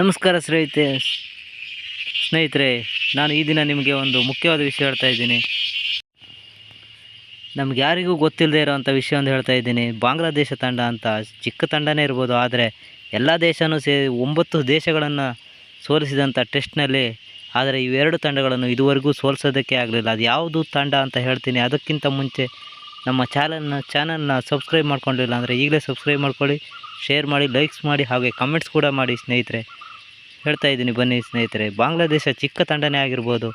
ನಮಸ್ಕಾರ ಸ್ನೇಹಿತೆ ಸ್ನೇಹಿತರೆ, ನಾನು ಈ ದಿನ ನಿಮಗೆ ಒಂದು ಮುಖ್ಯವಾದ ವಿಷಯ ಹೇಳ್ತಾ ಇದ್ದೀನಿ. ನಮ್ಗೆ ಯಾರಿಗೂ ಗೊತ್ತಿಲ್ಲದೆ ಇರೋವಂಥ ವಿಷಯ ಒಂದು ಹೇಳ್ತಾ ಇದ್ದೀನಿ. ಬಾಂಗ್ಲಾದೇಶ ತಂಡ ಅಂತ ಚಿಕ್ಕ ತಂಡನೇ ಇರ್ಬೋದು, ಆದರೆ ಎಲ್ಲ ದೇಶವೂ ಸೇ, ಒಂಬತ್ತು ದೇಶಗಳನ್ನು ಸೋಲಿಸಿದಂಥ ಟೆಸ್ಟ್ನಲ್ಲಿ, ಆದರೆ ಇವೆರಡು ತಂಡಗಳನ್ನು ಇದುವರೆಗೂ ಸೋಲಿಸೋದಕ್ಕೆ ಆಗಲಿಲ್ಲ. ಅದು ಯಾವುದು ತಂಡ ಅಂತ ಹೇಳ್ತೀನಿ. ಅದಕ್ಕಿಂತ ಮುಂಚೆ ನಮ್ಮ ಚಾನಲ್ನ ಚಾನಲ್ನ ಸಬ್ಸ್ಕ್ರೈಬ್ ಮಾಡ್ಕೊಂಡಿಲ್ಲ ಅಂದರೆ ಈಗಲೇ ಸಬ್ಸ್ಕ್ರೈಬ್ ಮಾಡ್ಕೊಳ್ಳಿ, ಶೇರ್ ಮಾಡಿ, ಲೈಕ್ಸ್ ಮಾಡಿ, ಹಾಗೆ ಕಮೆಂಟ್ಸ್ ಕೂಡ ಮಾಡಿ ಸ್ನೇಹಿತರೆ. ಹೇಳ್ತಾ ಇದ್ದೀನಿ ಬನ್ನಿ ಸ್ನೇಹಿತರೆ. ಬಾಂಗ್ಲಾದೇಶ ಚಿಕ್ಕ ತಂಡನೇ ಆಗಿರ್ಬೋದು.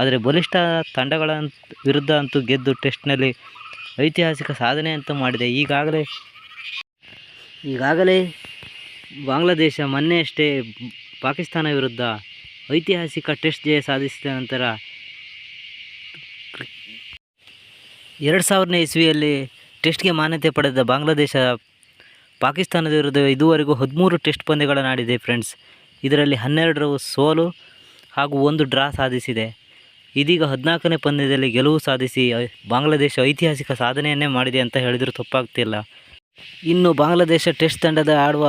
ಆದರೆ ಬಲಿಷ್ಠ ತಂಡಗಳ ವಿರುದ್ಧ ಅಂತೂ ಗೆದ್ದು ಟೆಸ್ಟ್ನಲ್ಲಿ ಐತಿಹಾಸಿಕ ಸಾಧನೆ ಅಂತೂ ಮಾಡಿದೆ. ಈಗಾಗಲೇ ಈಗಾಗಲೇ ಬಾಂಗ್ಲಾದೇಶ ಮೊನ್ನೆಯಷ್ಟೇ ಪಾಕಿಸ್ತಾನ ವಿರುದ್ಧ ಐತಿಹಾಸಿಕ ಟೆಸ್ಟ್ ಜಯ ಸಾಧಿಸಿದ ನಂತರ ಎರಡು ಸಾವಿರನೇ ಇಸ್ವಿಯಲ್ಲಿ ಟೆಸ್ಟ್ಗೆ ಮಾನ್ಯತೆ ಪಡೆದ ಬಾಂಗ್ಲಾದೇಶ ಪಾಕಿಸ್ತಾನದ ವಿರುದ್ಧ ಇದುವರೆಗೂ ಹದಿಮೂರು ಟೆಸ್ಟ್ ಪಂದ್ಯಗಳನ್ನು ಆಡಿದೆ ಫ್ರೆಂಡ್ಸ್ ಇದರಲ್ಲಿ ಹನ್ನೆರಡರ ಸೋಲು ಹಾಗೂ ಒಂದು ಡ್ರಾ ಸಾಧಿಸಿದೆ. ಇದೀಗ ಹದಿನಾಲ್ಕನೇ ಪಂದ್ಯದಲ್ಲಿ ಗೆಲುವು ಸಾಧಿಸಿ ಬಾಂಗ್ಲಾದೇಶ ಐತಿಹಾಸಿಕ ಸಾಧನೆಯನ್ನೇ ಮಾಡಿದೆ ಅಂತ ಹೇಳಿದರೂ ತಪ್ಪಾಗ್ತಿಲ್ಲ. ಇನ್ನು ಬಾಂಗ್ಲಾದೇಶ ಟೆಸ್ಟ್ ತಂಡದ ಆಡುವ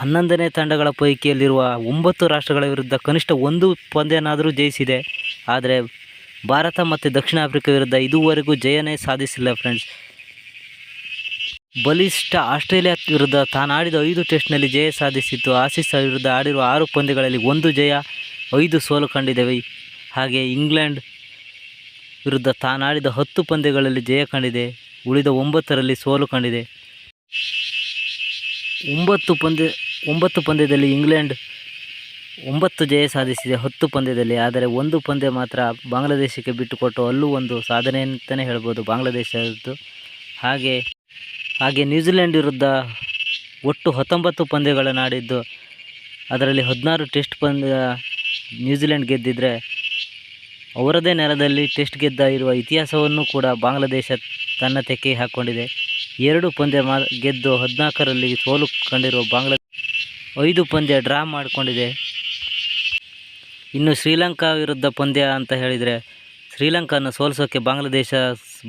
ಹನ್ನೊಂದನೇ ತಂಡಗಳ ಪೈಕಿಯಲ್ಲಿರುವ ಒಂಬತ್ತು ರಾಷ್ಟ್ರಗಳ ವಿರುದ್ಧ ಕನಿಷ್ಠ ಒಂದು ಪಂದ್ಯನಾದರೂ ಜಯಿಸಿದೆ. ಆದರೆ ಭಾರತ ಮತ್ತು ದಕ್ಷಿಣ ಆಫ್ರಿಕಾ ವಿರುದ್ಧ ಇದುವರೆಗೂ ಜಯನೇ ಸಾಧಿಸಿಲ್ಲ ಫ್ರೆಂಡ್ಸ್ ಬಲಿಷ್ಠ ಆಸ್ಟ್ರೇಲಿಯಾ ವಿರುದ್ಧ ತಾನಾಡಿದ ಐದು ಟೆಸ್ಟ್ನಲ್ಲಿ ಜಯ ಸಾಧಿಸಿತ್ತು. ಆಸೀಸ್ ವಿರುದ್ಧ ಆಡಿರುವ ಆರು ಪಂದ್ಯಗಳಲ್ಲಿ ಒಂದು ಜಯ, ಐದು ಸೋಲು ಕಂಡಿದ್ದೇವೆ? ಹಾಗೆ ಇಂಗ್ಲೆಂಡ್ ವಿರುದ್ಧ ತಾನಾಡಿದ ಹತ್ತು ಪಂದ್ಯಗಳಲ್ಲಿ ಜಯ ಕಂಡಿದೆ. ಉಳಿದ ಒಂಬತ್ತರಲ್ಲಿ ಸೋಲು ಕಂಡಿದೆ. ಒಂಬತ್ತು ಪಂದ್ಯ, ಒಂಬತ್ತು ಪಂದ್ಯದಲ್ಲಿ ಇಂಗ್ಲೆಂಡ್ ಒಂಬತ್ತು ಜಯ ಸಾಧಿಸಿದೆ ಹತ್ತು ಪಂದ್ಯದಲ್ಲಿ. ಆದರೆ ಒಂದು ಪಂದ್ಯ ಮಾತ್ರ ಬಾಂಗ್ಲಾದೇಶಕ್ಕೆ ಬಿಟ್ಟುಕೊಟ್ಟು ಅಲ್ಲೂ ಒಂದು ಸಾಧನೆ ಅಂತಲೇ ಹೇಳ್ಬೋದು ಬಾಂಗ್ಲಾದೇಶದ್ದು. ಹಾಗೆ ಹಾಗೆ ನ್ಯೂಜಿಲೆಂಡ್ ವಿರುದ್ಧ ಒಟ್ಟು ಹತ್ತೊಂಬತ್ತು ಪಂದ್ಯಗಳನ್ನು ಆಡಿದ್ದು, ಅದರಲ್ಲಿ ಹದಿನಾರು ಟೆಸ್ಟ್ ಪಂದ್ಯ ನ್ಯೂಜಿಲೆಂಡ್ ಗೆದ್ದಿದ್ರೆ ಅವರದೇ ನೆಲದಲ್ಲಿ ಟೆಸ್ಟ್ ಗೆದ್ದ ಇರುವ ಇತಿಹಾಸವನ್ನು ಕೂಡ ಬಾಂಗ್ಲಾದೇಶ ತನ್ನ ತೆಕ್ಕೆ ಹಾಕ್ಕೊಂಡಿದೆ. ಎರಡು ಪಂದ್ಯ ಮಾ ಗೆದ್ದು ಹದಿನಾಲ್ಕರಲ್ಲಿ ಸೋಲು ಕಂಡಿರುವ ಬಾಂಗ್ಲಾ ಐದು ಪಂದ್ಯ ಡ್ರಾ ಮಾಡಿಕೊಂಡಿದೆ. ಇನ್ನು ಶ್ರೀಲಂಕಾ ವಿರುದ್ಧ ಪಂದ್ಯ ಅಂತ ಹೇಳಿದರೆ ಶ್ರೀಲಂಕಾನ ಸೋಲಿಸೋಕ್ಕೆ ಬಾಂಗ್ಲಾದೇಶ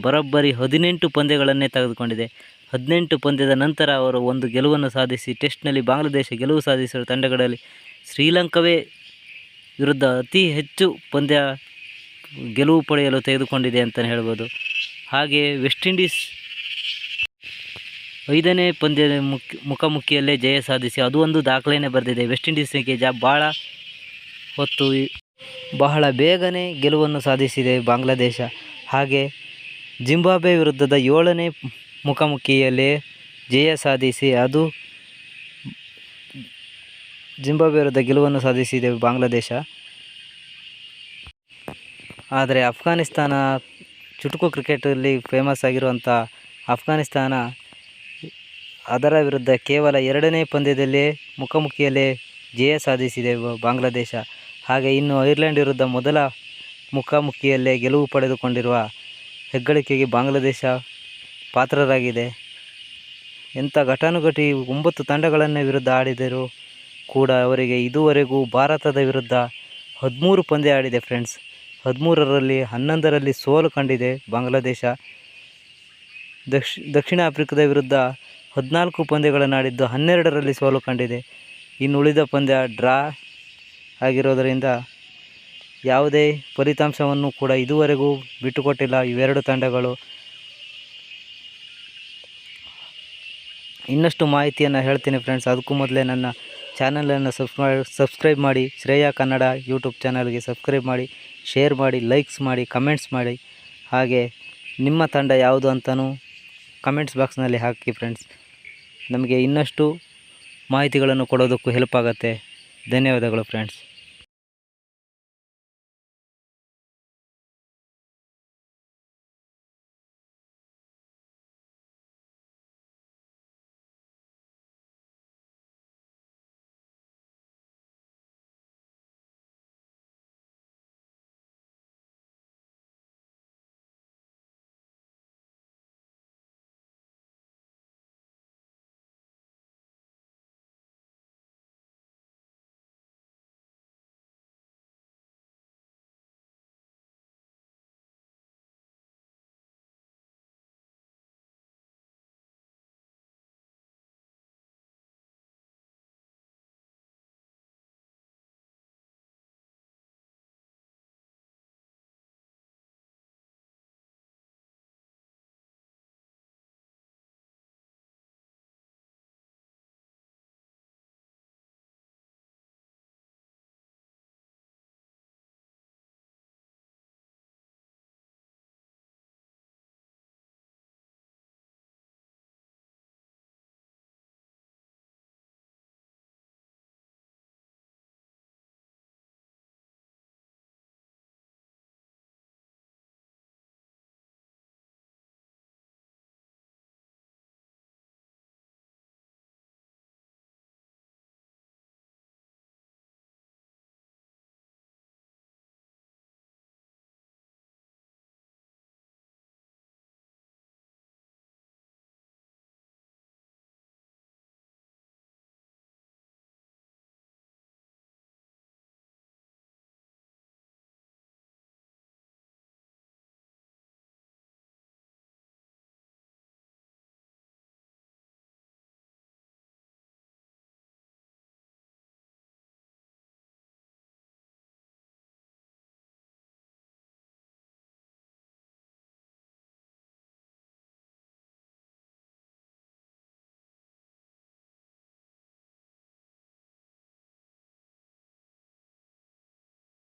ಬರೋಬ್ಬರಿ ಹದಿನೆಂಟು ಪಂದ್ಯಗಳನ್ನೇ ತೆಗೆದುಕೊಂಡಿದೆ. ಹದಿನೆಂಟು ಪಂದ್ಯದ ನಂತರ ಅವರು ಒಂದು ಗೆಲುವನ್ನು ಸಾಧಿಸಿ ಟೆಸ್ಟ್ನಲ್ಲಿ ಬಾಂಗ್ಲಾದೇಶ ಗೆಲುವು ಸಾಧಿಸಿರುವ ತಂಡಗಳಲ್ಲಿ ಶ್ರೀಲಂಕಾವೇ ವಿರುದ್ಧ ಅತಿ ಹೆಚ್ಚು ಪಂದ್ಯ ಗೆಲುವು ಪಡೆಯಲು ತೆಗೆದುಕೊಂಡಿದೆ ಅಂತಲೇ ಹೇಳ್ಬೋದು. ಹಾಗೆ ವೆಸ್ಟ್ ಇಂಡೀಸ್ ಐದನೇ ಪಂದ್ಯ ಮುಖ ಮುಖಾಮುಖಿಯಲ್ಲೇ ಜಯ ಸಾಧಿಸಿ ಅದು ಒಂದು ದಾಖಲೆಯೇ ಬರೆದಿದೆ. ವೆಸ್ಟ್ ಇಂಡೀಸ್ಗೆ ಜ ಭಾಳ ಹೊತ್ತು ಬಹಳ ಬೇಗನೆ ಗೆಲುವನ್ನು ಸಾಧಿಸಿದೆ ಬಾಂಗ್ಲಾದೇಶ. ಹಾಗೆ ಜಿಂಬಾಬ್ವೆ ವಿರುದ್ಧದ ಏಳನೇ ಮುಖಾಮುಖಿಯಲ್ಲೇ ಜಯ ಸಾಧಿಸಿ, ಅದು ಜಿಂಬಾಬ್ವೆ ವಿರುದ್ಧ ಗೆಲುವನ್ನು ಸಾಧಿಸಿದೆ ಬಾಂಗ್ಲಾದೇಶ. ಆದರೆ ಅಫ್ಘಾನಿಸ್ತಾನ ಚುಟುಕು ಕ್ರಿಕೆಟಲ್ಲಿ ಫೇಮಸ್ ಆಗಿರುವಂಥ ಅಫ್ಘಾನಿಸ್ತಾನ ಅದರ ವಿರುದ್ಧ ಕೇವಲ ಎರಡನೇ ಪಂದ್ಯದಲ್ಲೇ ಮುಖಾಮುಖಿಯಲ್ಲೇ ಜಯ ಸಾಧಿಸಿದೆ ಬಾಂಗ್ಲಾದೇಶ. ಹಾಗೆ ಇನ್ನು ಐರ್ಲೆಂಡ್ ವಿರುದ್ಧ ಮೊದಲ ಮುಖಾಮುಖಿಯಲ್ಲೇ ಗೆಲುವು ಪಡೆದುಕೊಂಡಿರುವ ಹೆಗ್ಗಳಿಕೆಗೆ ಬಾಂಗ್ಲಾದೇಶ ಪಾತ್ರರಾಗಿದೆ. ಎಂಥ ಘಟಾನುಘಟಿ ಒಂಬತ್ತು ತಂಡಗಳನ್ನು ವಿರುದ್ಧ ಆಡಿದರೂ ಕೂಡ ಅವರಿಗೆ ಇದುವರೆಗೂ ಭಾರತದ ವಿರುದ್ಧ ಹದಿಮೂರು ಪಂದ್ಯ ಆಡಿದೆ ಫ್ರೆಂಡ್ಸ್. ಹದಿಮೂರರಲ್ಲಿ ಹನ್ನೊಂದರಲ್ಲಿ ಸೋಲು ಕಂಡಿದೆ ಬಾಂಗ್ಲಾದೇಶ. ದಕ್ಷ, ದಕ್ಷಿಣ ಆಫ್ರಿಕಾದ ವಿರುದ್ಧ ಹದಿನಾಲ್ಕು ಪಂದ್ಯಗಳನ್ನು ಆಡಿದ್ದು ಹನ್ನೆರಡರಲ್ಲಿ ಸೋಲು ಕಂಡಿದೆ. ಇನ್ನು ಉಳಿದ ಪಂದ್ಯ ಡ್ರಾ ಆಗಿರೋದರಿಂದ ಯಾವುದೇ ಫಲಿತಾಂಶವನ್ನು ಕೂಡ ಇದುವರೆಗೂ ಬಿಟ್ಟುಕೊಟ್ಟಿಲ್ಲ ಇವೆರಡು ತಂಡಗಳು. ಇನ್ನಷ್ಟು ಮಾಹಿತಿಯನ್ನು ಹೇಳ್ತೀನಿ ಫ್ರೆಂಡ್ಸ್ ಅದಕ್ಕೂ ಮೊದಲೇ ನನ್ನ ಚಾನಲನ್ನು ಸಬ್ಸ್ಕ್ರೈ ಸಬ್ಸ್ಕ್ರೈಬ್ ಮಾಡಿ. ಶ್ರೇಯಾ ಕನ್ನಡ ಯೂಟ್ಯೂಬ್ ಚಾನಲ್ಗೆ ಸಬ್ಸ್ಕ್ರೈಬ್ ಮಾಡಿ ಶೇರ್ ಮಾಡಿ ಲೈಕ್ಸ್ ಮಾಡಿ ಕಮೆಂಟ್ಸ್ ಮಾಡಿ. ಹಾಗೆ ನಿಮ್ಮ ತಂಡ ಯಾವುದು ಅಂತಲೂ ಕಮೆಂಟ್ಸ್ ಬಾಕ್ಸ್ನಲ್ಲಿ ಹಾಕಿ ಫ್ರೆಂಡ್ಸ್ ನಮಗೆ ಇನ್ನಷ್ಟು ಮಾಹಿತಿಗಳನ್ನು ಕೊಡೋದಕ್ಕೂ ಹೆಲ್ಪ್ ಆಗುತ್ತೆ. ಧನ್ಯವಾದಗಳು ಫ್ರೆಂಡ್ಸ್